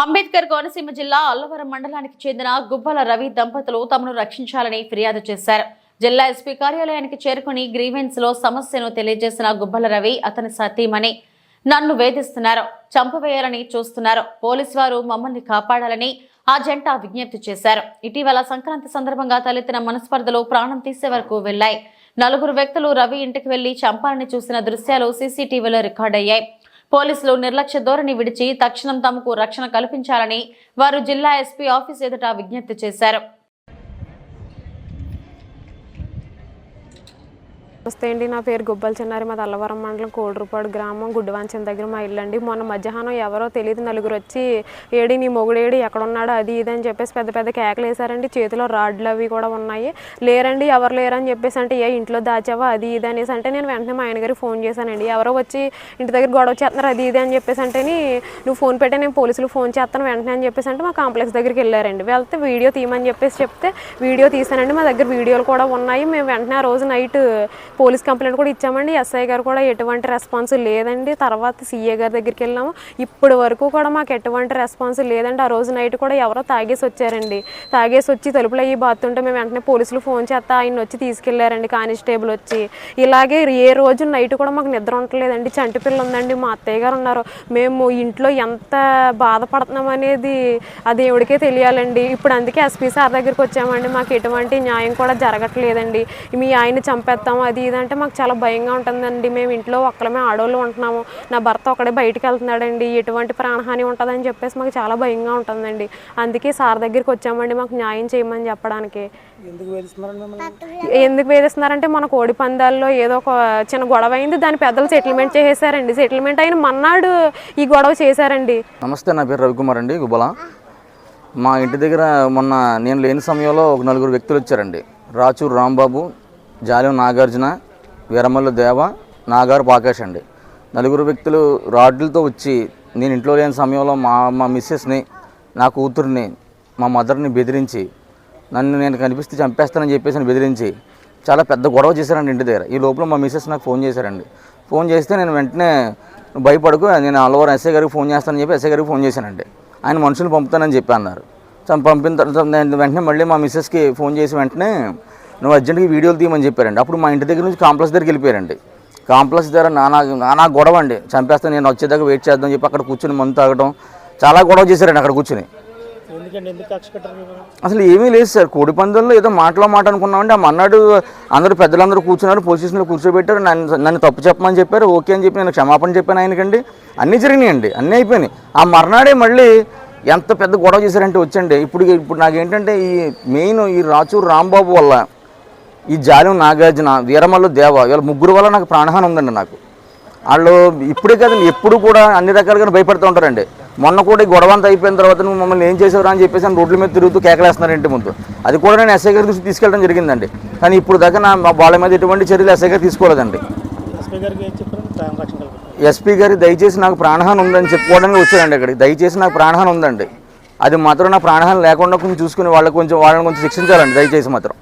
అంబేద్కర్ కోనసీమ జిల్లా అల్లవరం మండలానికి చెందిన గుబ్బల రవి దంపతులు తమను రక్షించాలని ఫిర్యాదు చేశారు. జిల్లా ఎస్పీ కార్యాలయానికి చేరుకుని గ్రీవెన్స్లో సమస్యను తెలియజేసిన గుబ్బల రవి అతని సతీమణి నన్ను వేధిస్తున్నారు చంపవేయాలని చూస్తున్నారు. పోలీసు వారు మమ్మల్ని కాపాడాలని ఆ జంట విజ్ఞప్తి చేశారు. ఇటీవల సంక్రాంతి సందర్భంగా తలెత్తిన మనస్పర్ధలు ప్రాణం తీసే వరకు వెళ్ళాయి నలుగురు వ్యక్తులు రవి ఇంటికి వెళ్ళి చంపాలని చూసిన దృశ్యాలు సీసీటీవీలో రికార్డయ్యాయి. పోలీసులు నిర్లక్ష్య ధోరణి విడిచి తక్షణం తమకు రక్షణ కల్పించాలని వారు జిల్లా ఎస్పీ ఆఫీస్ ఎదుట విజ్ఞప్తి చేశారు. నమస్తే అండి నా పేరు గుబ్బల చిన్నారి. మా తల్లవరం మండలం కోడరుపాడు గ్రామం గుడ్డివాంచం దగ్గర మా ఇల్లు అండి. మొన్న మధ్యాహ్నం ఎవరో తెలియదు నలుగురు వచ్చి ఏడి నీ మొగుడేడి? ఎక్కడున్నాడు? అది ఇది అని చెప్పేసి పెద్ద పెద్ద కేకలు వేశారండి. చేతిలో రాడ్లు అవి కూడా ఉన్నాయి. లేరండి ఎవరు లేరని చెప్పేసి అంటే ఏ ఇంట్లో దాచావా? అది ఇది అనేసి అంటే నేను వెంటనే మా ఆయన గారికి ఫోన్ చేశానండి. ఎవరో వచ్చి ఇంటి దగ్గర గొడవ చేస్తున్నారు అది ఇది అని చెప్పేసి అంటేని నువ్వు ఫోన్ పెట్టే నేను పోలీసులు ఫోన్ చేస్తాను వెంటనే అని చెప్పేసి అంటే మా కాంప్లెక్స్ దగ్గరికి వెళ్ళారండి. వెళ్తే వీడియో తీయమని చెప్పేసి చెప్తే వీడియో తీసానండి. మా దగ్గర వీడియోలు కూడా ఉన్నాయి. మేము వెంటనే ఆ రోజు నైట్ పోలీస్ కంప్లైంట్ కూడా ఇచ్చామండి. ఎస్ఐ గారు కూడా ఎటువంటి రెస్పాన్స్ లేదండి. తర్వాత సీఏ గారి దగ్గరికి వెళ్ళాము ఇప్పటి వరకు కూడా మాకు ఎటువంటి రెస్పాన్స్ లేదండి. ఆ రోజు నైట్ కూడా ఎవరో తాగేసి వచ్చారండి. తాగేసి వచ్చి తలుపులు అయ్యి బాతుంటే మేము వెంటనే పోలీసులు ఫోన్ చేస్తా ఆయన వచ్చి తీసుకెళ్ళారండి కానిస్టేబుల్ వచ్చి. ఇలాగే ఏ రోజు నైట్ కూడా మాకు నిద్ర ఉండలేదండి చంటి పిల్ల ఉందండి. మా అత్తయ్య గారు ఉన్నారు. మేము ఇంట్లో ఎంత బాధపడుతున్నాం అనేది ఆ దేవుడికే తెలియాలండి. ఇప్పుడు అందుకే ఎస్పీ సార్ దగ్గరికి వచ్చామండి. మాకు ఎటువంటి న్యాయం కూడా జరగట్లేదండి. మీ ఆయన చంపేస్తాం అది ఇది అంటే మాకు చాలా భయంగా ఉంటుందండి. మేము ఇంట్లో ఒక్కలమే ఆడవాళ్ళు ఉంటున్నాము. నా భర్త ఒకడే బయటికి వెళ్తున్నాడండి. ఎటువంటి ప్రాణహాని ఉంటుందని చెప్పేసి మాకు చాలా భయంగా ఉంటుందండి. అందుకే సార్ దగ్గరికి వచ్చామండి మాకు న్యాయం చేయమని చెప్పడానికి. ఎందుకు వేధిస్తున్నారంటే మన కోడి పందాల్లో ఏదో ఒక చిన్న గొడవ అయింది. దాని పెద్దలు సెటిల్మెంట్ చేసేసారండి సెటిల్మెంట్ అయిన మన్నాడు ఈ గొడవ చేశారండి. నమస్తే నా పేరు రవికుమార్ అండి గుబ్బల మా ఇంటి దగ్గర మొన్న నేను లేని సమయంలో ఒక నలుగురు వ్యక్తులు వచ్చారండి. రాచూరు రాంబాబు జాలం నాగార్జున వీరమల్లు దేవ నాగారు పాకేష్ అండి. నలుగురు వ్యక్తులు రాడ్లతో వచ్చి నేను ఇంట్లో లేని సమయంలో మా మా మిస్సెస్ని నా కూతుర్ని మా మదర్ని బెదిరించి నన్ను నేను కనిపిస్తే చంపేస్తానని చెప్పేసి బెదిరించి చాలా పెద్ద గొడవ చేశారండి ఇంటి దగ్గర. ఈ లోపల మా మిస్సెస్ నాకు ఫోన్ చేశారండి. ఫోన్ చేస్తే నేను వెంటనే భయపడుకు భయపడకు నేను అల్లవరం ఎస్ఐ గారికి ఫోన్ చేస్తానని చెప్పి ఎస్ఐ గారికి ఫోన్ చేశానండి. ఆయన మనుషులు పంపుతానని చెప్పి అన్నారు. చం- పంపిన తర్వాత వెంటనే మళ్ళీ మా మిస్సెస్కి ఫోన్ చేసి వెంటనే నువ్వు అర్జెంట్గా వీడియోలు తీయమని చెప్పారండి. అప్పుడు మా ఇంటి దగ్గర నుంచి కాంప్లెక్స్ దగ్గరికి వెళ్ళిపోయారండి. కాంప్లెక్స్ దగ్గర నానా నానా గొడవ అండి చంపేస్తే నేను వచ్చేదాకా వెయిట్ చేద్దాం చెప్పి అక్కడ కూర్చుని మందు తాగడం చాలా గొడవ చేశారండి అక్కడ కూర్చుని. అసలు ఏమీ లేదు సార్. కోడి పందాల్లో ఏదో మాటలో మాట అనుకున్నామంటే ఆ మన్నాడు అందరూ పెద్దలందరూ కూర్చున్నారు పొజిషన్లో కూర్చోబెట్టారు. నన్ను నన్ను తప్పు చెప్పమని చెప్పారు. ఓకే అని చెప్పి నేను క్షమాపణ చెప్పాను ఆయనకండి. అన్నీ జరిగినాయండి. అన్నీ అయిపోయినాయి. ఆ మర్నాడే మళ్ళీ ఎంత పెద్ద గొడవ చేశారంటే వచ్చండి. ఇప్పుడు ఇప్పుడు నాకేంటంటే ఈ మెయిన్ ఈ రాచూరు రాంబాబు వల్ల ఈ జాలం నాగార్జున వీరమల్లు దేవ వీళ్ళ ముగ్గురు వల్ల నాకు ప్రాణహాని ఉందండి నాకు. వాళ్ళు ఇప్పుడే కదండి ఎప్పుడు కూడా అన్ని రకాలుగా భయపడుతూ ఉంటారండి మొన్న కూడా ఈ గొడవ అంతా అయిపోయిన తర్వాత నువ్వు మమ్మల్ని ఏం చేసావురా అని చెప్పేసి రోడ్ల మీద తిరుగుతూ కేకలేస్తున్నారు ఇంటి ముందు. అది కూడా నేను ఎస్ఐ గారి దృష్టి తీసుకెళ్ళడం జరిగిందండి. కానీ ఇప్పుడు దాకా నా వాళ్ళ మీద ఎటువంటి చర్యలు ఎస్ఐ గారు తీసుకోలేదండి. ఎస్పీ గారు దయచేసి నాకు ప్రాణహాని ఉందని చెప్పుకోవడానికి వచ్చానండి ఇక్కడికి దయచేసి నాకు ప్రాణహాని ఉందండి. అది మాత్రం నా ప్రాణహాని లేకుండా కొంచెం చూసుకుని వాళ్ళకి కొంచెం వాళ్ళని కొంచెం శిక్షించాలండి. దయచేసి మాత్రం.